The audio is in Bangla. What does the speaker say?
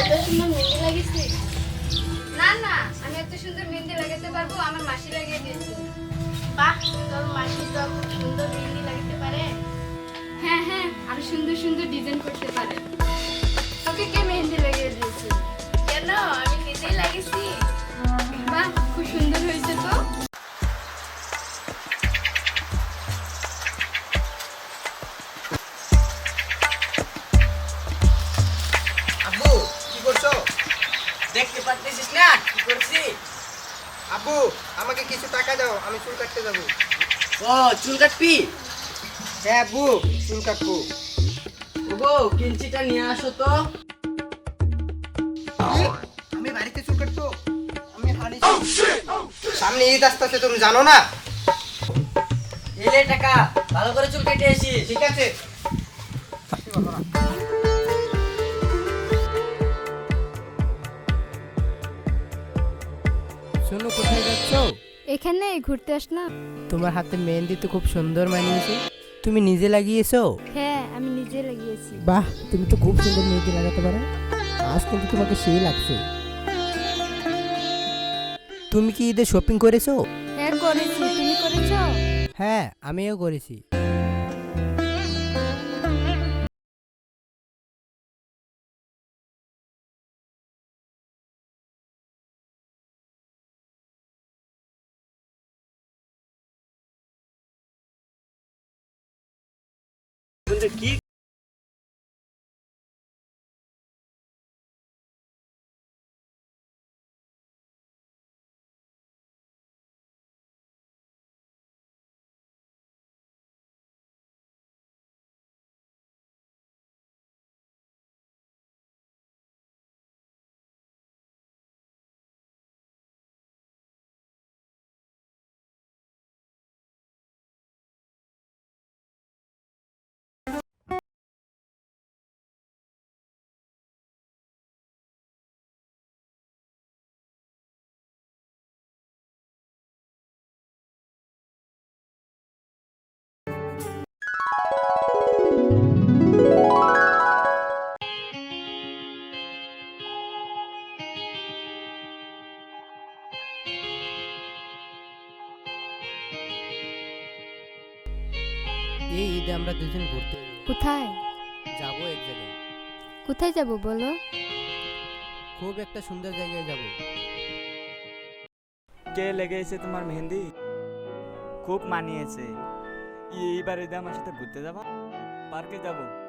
এত সুন্দর মেহেন্দি লাগিয়েছিস? না না, আমি এত সুন্দর মেহেন্দি লাগাতে পারব, আমার মাসি লাগিয়ে বাহ, তোর মাসি তো সুন্দর মেহেন্দি লাগাতে পারে। হ্যাঁ হ্যাঁ আর সুন্দর সুন্দর ডিজাইন করতে পারে। পারতেছিস না? কি করছি আব্বু আমাকে কিছু টাকা দাও আমি চুল কাটতে যাব। ও চুল কাটবি? হ্যাঁ আব্বু চুল কাটবো। ওগো কিঞ্চিটা নিয়ে আসো তো। আমি বাড়িতে চুল কাটবো। আমি হানি সামনে ঈদ আসতেছে তুমি জানো না? এলে টাকা ভালো করে চুল কেটে আসিস। ঠিক আছে। যাচ্ছ? এখানে ঘুরতে আসলাম। তোমার হাতে মেহেন্দি তো খুব সুন্দর মানিয়েছে। তুমি নিজে লাগিয়েছো? হ্যাঁ আমি নিজে লাগিয়েছি। বাহ তুমি তো খুব সুন্দর মেহেন্দি লাগাতে পারো। আজ কিন্তু তোমাকে সেই লাগছে। তুমি কি ঈদে শপিং করেছ? হ্যাঁ করেছি। তুমি করেছ? হ্যাঁ আমিও করেছি। কিন্তু কি এই ঈদে আমরা দুজন ঘুরতে কোথায়? যাব এক জায়গায় কোথায় যাব বলো? খুব একটা সুন্দর জায়গায় যাব। কে লেগেছে তোমার মেহেন্দি? খুব মানিয়েছে। এইবার ঈদে আমার সাথে ঘুরতে যাবা? পার্কে যাব?